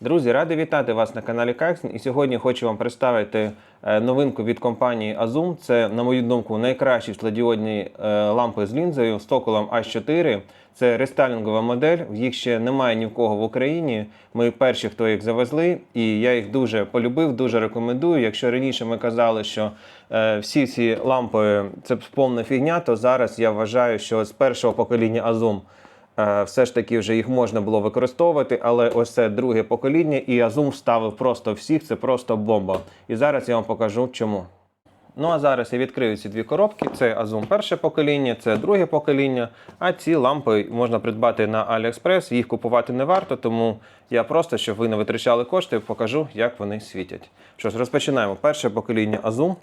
Друзі, радий вітати вас на каналі Кайксен. І сьогодні хочу вам представити е, новинку від компанії Azum. Це, на мою думку, найкращі світлодіодні е, лампи з лінзою з токолом А4. Це рестайлінгова модель. Їх ще немає ні в кого в Україні. Ми перші, хто їх завезли, і я їх дуже полюбив, дуже рекомендую. Якщо раніше ми казали, що е, всі ці лампи це повна фігня, то зараз я вважаю, що з першого покоління Е, все ж таки вже їх можна було використовувати, але ось це друге покоління, і Azum вставив просто всіх, це просто бомба. І зараз я вам покажу чому. Ну а зараз я відкрию ці дві коробки. Це Azum перше покоління, це друге покоління. А ці лампи можна придбати на AliExpress, їх купувати не варто, тому я просто, щоб ви не витрачали кошти, покажу, як вони світять. Що ж, розпочинаємо. Перше покоління Azum.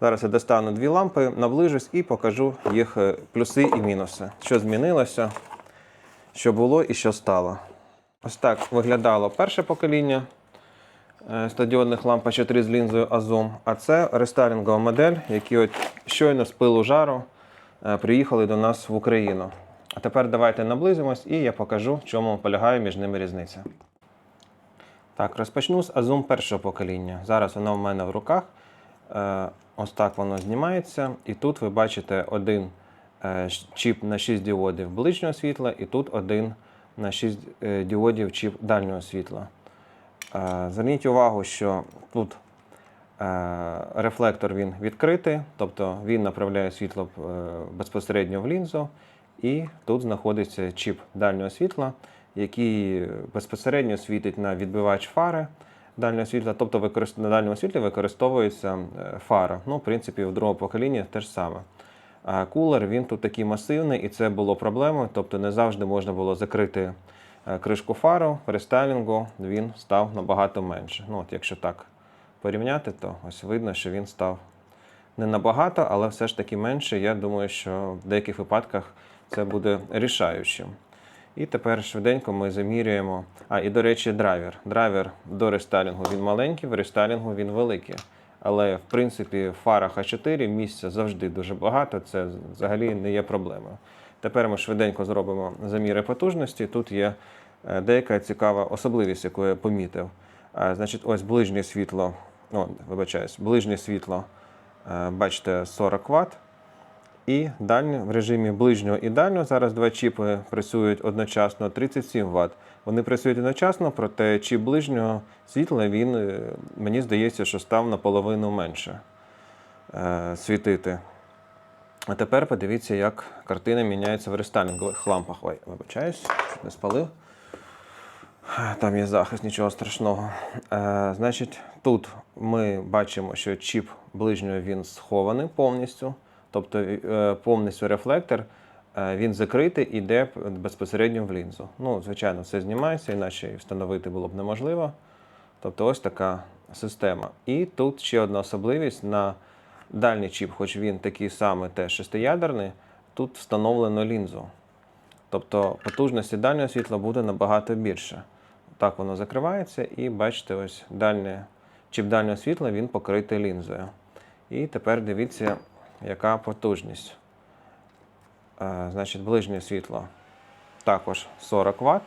Зараз я достану дві лампи, наближусь і покажу їх е, плюси і мінуси. Що змінилося що було і що стало. Ось так виглядало перше покоління е, стадіонних ламп А4 з лінзою Azum. А це рестайлінгова модель, які от щойно з пилу жару е, приїхали до нас в Україну. А тепер давайте наблизимось і я покажу, в чому полягає між ними різниця. Так, розпочну з Azum першого покоління. Зараз воно в мене в руках. Е, Ось так воно знімається. І тут ви бачите один чіп на 6 діодів ближнього світла, і тут один на 6 е, діодів чіп дальнього світла. Е, Зверніть увагу, що тут е, рефлектор він відкритий, тобто він направляє світло е, безпосередньо в лінзу, і тут знаходиться чіп дальнього світла, який безпосередньо світить на відбивач фари дальнього світла, тобто на дальньому світлі використовується е, фара. Ну, в принципі, в другому поколінні те ж саме. Кулер він тут такий масивний, і це було проблемою. Тобто не завжди можна було закрити е, кришку фару. При стайлінгу він став набагато менше. Ну, от якщо так порівняти, то ось видно, що він став не набагато, але все ж таки менше. Я думаю, що в деяких випадках це буде рішаючим. І тепер швиденько ми замірюємо. А, і до речі, драйвер. Драйвер до рестайлінгу він маленький, в рестайлінгу він великий. Але в принципі в фарах А4 місця завжди дуже багато, це взагалі не є проблемою. Тепер ми швиденько зробимо заміри потужності. Тут є е, деяка цікава особливість, яку я помітив. Е, Значить, ось ближнє світло, о, вибачаюсь, ближнє світло, е, бачите, 40 Вт. І дальнє в режимі ближнього і дальнього зараз два чіпи працюють одночасно 37 Вт. Вони працюють одночасно, проте чіп ближнього світла він, е, мені здається, що став наполовину менше е, світити. А тепер подивіться, як картина міняється в рестайлінгових лампах. Ой, вибачаюсь, не спалив. Там є захист, нічого страшного. Е, значить, тут ми бачимо, що чіп ближнього він схований повністю, тобто е, повністю рефлектор. е, Він закритий і йде безпосередньо в лінзу. Ну, звичайно, все знімається, іначе встановити було б неможливо. Тобто ось така система. І тут ще одна особливість на дальній чіп, хоч він такий самий теж шестиядерний, тут встановлено лінзу. Тобто потужності дальнього світла буде набагато більше. Так воно закривається, і бачите, ось дальнє, чіп дальнього світла він покритий лінзою. І тепер дивіться, яка потужність. Е, значить, ближнє світло також 40 Вт,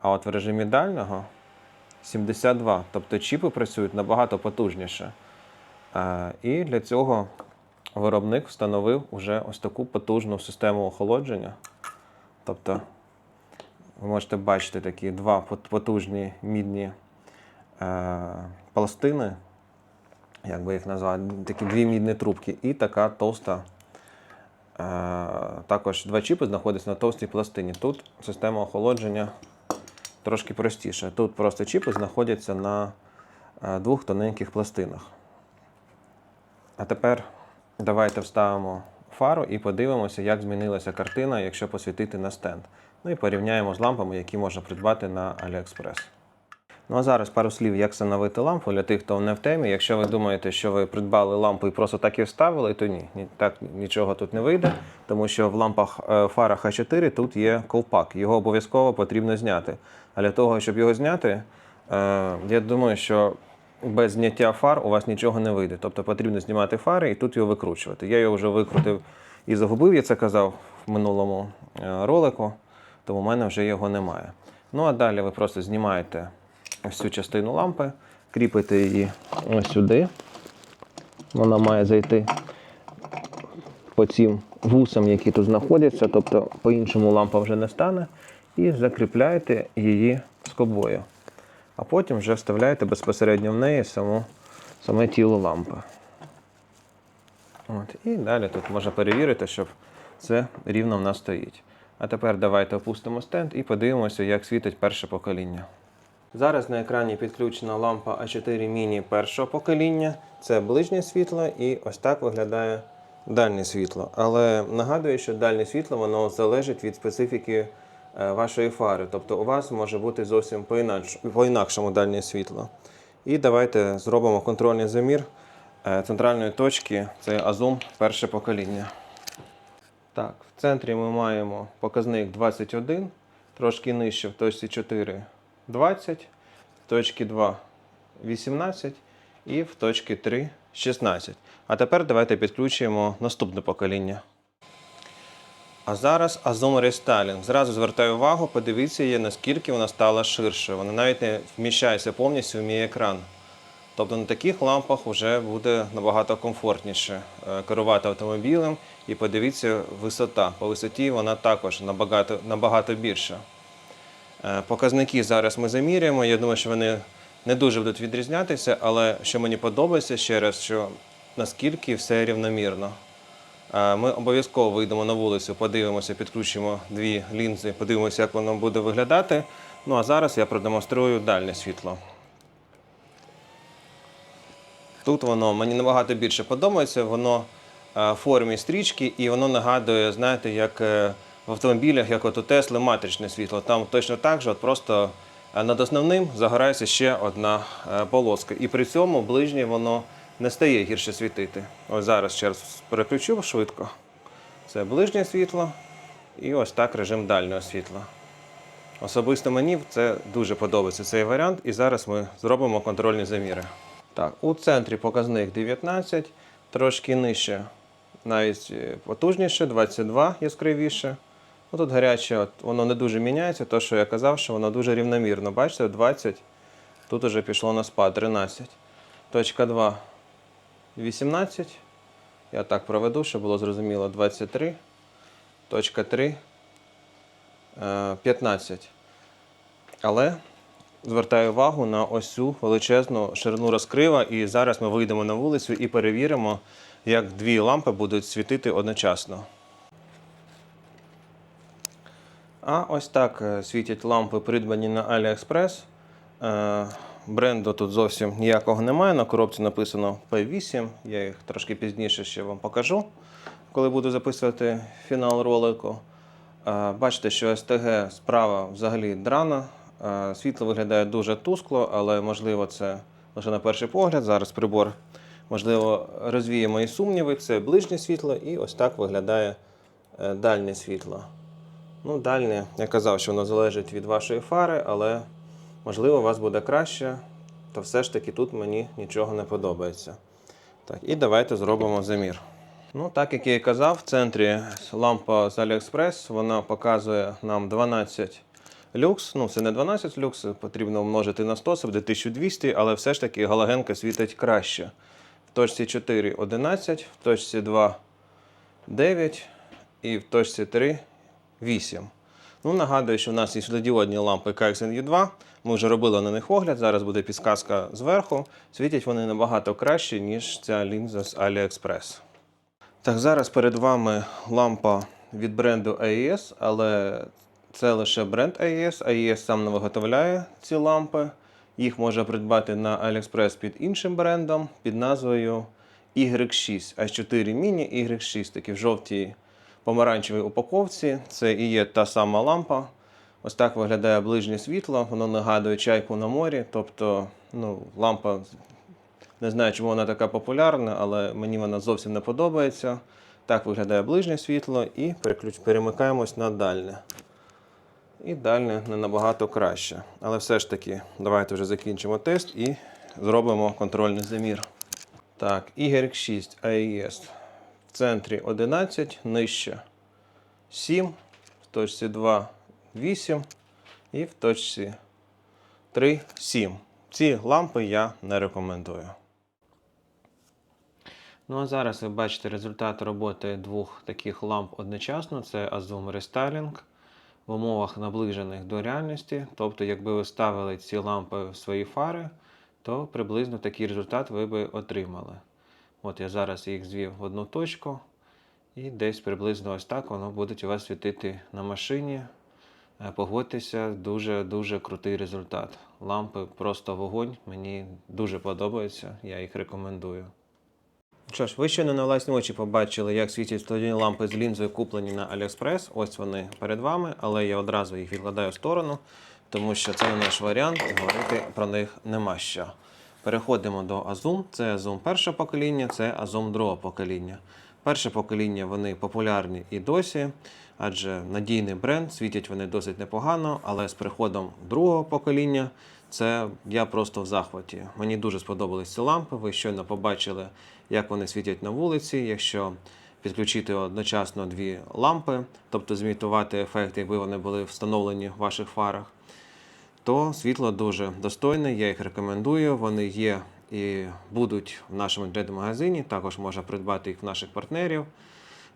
а от в режимі дальнього 72. Тобто чіпи працюють набагато потужніше. Е, І для цього виробник встановив уже ось таку потужну систему охолодження. Тобто ви можете бачити такі два потужні мідні е, пластини, як би їх назвати, такі дві мідні трубки, і така товста. Е, також два чіпи знаходяться на товстій пластині. Тут система охолодження трошки простіша. Тут просто чіпи знаходяться на е, двох тоненьких пластинах. А тепер давайте вставимо фару і подивимося, як змінилася картина, якщо посвітити на стенд. Ну і порівняємо з лампами, які можна придбати на AliExpress. Ну а зараз пару слів, як встановити лампу для тих, хто не в темі. Якщо ви думаєте, що ви придбали лампу і просто так і вставили, то ні, так нічого тут не вийде, тому що в лампах е, фарах А4 тут є ковпак. Його обов'язково потрібно зняти. А для того, щоб його зняти, е, я думаю, що без зняття фар у вас нічого не вийде. Тобто потрібно знімати фари і тут його викручувати. Я його вже викрутив і загубив, я це казав в минулому е, ролику, тому в мене вже його немає. Ну а далі ви просто знімаєте ось цю частину лампи, кріпите її ось сюди. Вона має зайти по цим вусам, які тут знаходяться, тобто по-іншому лампа вже не стане, і закріпляєте її скобою. А потім вже вставляєте безпосередньо в неї саму, саме тіло лампи. От, і далі тут можна перевірити, щоб це рівно в нас стоїть. А тепер давайте опустимо стенд і подивимося, як світить перше покоління. Зараз на екрані підключена лампа А4 Mini першого покоління. Це ближнє світло, і ось так виглядає дальнє світло. Але нагадую, що дальнє світло воно залежить від специфіки е, вашої фари. Тобто у вас може бути зовсім по-інакш- по-інакшому дальнє світло. І давайте зробимо контрольний замір е, центральної точки. Це Азум перше покоління. Так, в центрі ми маємо показник 21, трошки нижче в точці 4 20, в точці 2 18 і в точці 3 16. А тепер давайте підключимо наступне покоління. А зараз Azum Restyling. Зразу звертаю увагу, подивіться її, наскільки вона стала ширше. Вона навіть не вміщається повністю в мій екран. Тобто на таких лампах вже буде набагато комфортніше е, керувати автомобілем. І подивіться, висота. По висоті вона також набагато, набагато більша. Е, Показники зараз ми заміряємо. Я думаю, що вони не дуже будуть відрізнятися, але що мені подобається ще раз, що наскільки все рівномірно. Е, Ми обов'язково вийдемо на вулицю, подивимося, підключимо дві лінзи, подивимося, як воно буде виглядати. Ну а зараз я продемонструю дальнє світло. Тут воно мені набагато більше подобається, воно е, в формі стрічки і воно нагадує, знаєте, як в автомобілях, як от у Тесли, матричне світло. Там точно так же, от просто е, над основним загорається ще одна е, полоска. І при цьому ближнє воно не стає гірше світити. Ось зараз ще раз переключу швидко. Це ближнє світло і ось так режим дальнього світла. Особисто мені це дуже подобається цей варіант, і зараз ми зробимо контрольні заміри. Так, у центрі показник 19, трошки нижче, навіть е, потужніше, 22 яскравіше. Ну, тут гаряче, от, воно не дуже міняється, то що я казав, що воно дуже рівномірно. Бачите, 20, тут вже пішло на спад 13. Точка 2 18. Я так проведу, щоб було зрозуміло. 23. Точка 3. е, 15. Але звертаю увагу на ось цю величезну ширину розкрива. І зараз ми вийдемо на вулицю і перевіримо, як дві лампи будуть світити одночасно. А ось так е, світять лампи, придбані на AliExpress. Е, Бренду тут зовсім ніякого немає. На коробці написано P8. Я їх трошки пізніше ще вам покажу, коли буду записувати фінал ролику. Е, Бачите, що СТГ справа взагалі драна. Світло виглядає дуже тускло, але можливо це лише на перший погляд. Зараз прибор можливо розвіє мої сумніви. Це ближнє світло, і ось так виглядає дальнє світло. Ну, дальнє, я казав, що воно залежить від вашої фари, але можливо у вас буде краще, то все ж таки тут мені нічого не подобається. Так, і давайте зробимо замір. Ну, так як я і казав, в центрі лампа з AliExpress, вона показує нам 12 люкс. Ну, це не 12 люкс, потрібно множити на 100, це буде 1200, але все ж таки галогенка світить краще. В точці 4 11, в точці 2 9 і в точці 3 8. Ну, нагадую, що в нас є світлодіодні лампи KXN U2. Ми вже робили на них огляд. Зараз буде підсказка зверху. Світять вони набагато краще, ніж ця лінза з AliExpress. Так, зараз перед вами лампа від бренду AES, але це лише бренд AES. AES сам не виготовляє ці лампи. Їх можна придбати на AliExpress під іншим брендом під назвою Y6. H4 Mini Y6, такі в жовтій помаранчевій упаковці. Це і є та сама лампа. Ось так виглядає ближнє світло. Воно нагадує чайку на морі. Тобто, ну, лампа не знаю, чому вона така популярна, але мені вона зовсім не подобається. Так виглядає ближнє світло і переключ- перемикаємось на дальне. І дальне не набагато краще. Але все ж таки, давайте вже закінчимо тест і зробимо контрольний замір. Так, Y6 AES. В центрі 11, нижче 7, в точці 2 8 і в точці 3, 7. Ці лампи я не рекомендую. Ну а зараз ви бачите результат роботи двох таких ламп одночасно. Це Azum Restyling в умовах наближених до реальності. Тобто, якби ви ставили ці лампи в свої фари, то приблизно такий результат ви би отримали. От я зараз їх звів в одну точку, і десь приблизно ось так воно буде у вас світити на машині. Е, Погодьтеся, дуже-дуже крутий результат. Лампи просто вогонь. Мені дуже подобаються, я їх рекомендую. Що ж, ви щойно на власні очі побачили, як світять студійні лампи з лінзою, куплені на AliExpress. Ось вони перед вами, але я одразу їх відкладаю в сторону, тому що це не наш варіант, і говорити про них нема що. Переходимо до Azum. Це Azum перше покоління, це Azum другого покоління. Перше покоління вони популярні і досі, адже надійний бренд, світять вони досить непогано, але з приходом другого покоління це я просто в захваті. Мені дуже сподобались ці лампи. Ви щойно побачили, як вони світять на вулиці. Якщо підключити одночасно дві лампи, тобто зімітувати ефект, якби вони були встановлені в ваших фарах, то світло дуже достойне, я їх рекомендую. Вони є і будуть в нашому інтернет-магазині. Також можна придбати їх в наших партнерів.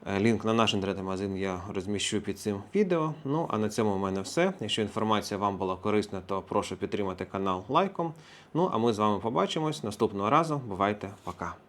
Е, Лінк на наш інтернет-магазин я розміщу під цим відео. Ну а на цьому в мене все. Якщо інформація вам була корисна, то прошу підтримати канал лайком. Ну а ми з вами побачимось наступного разу. Бувайте, пока!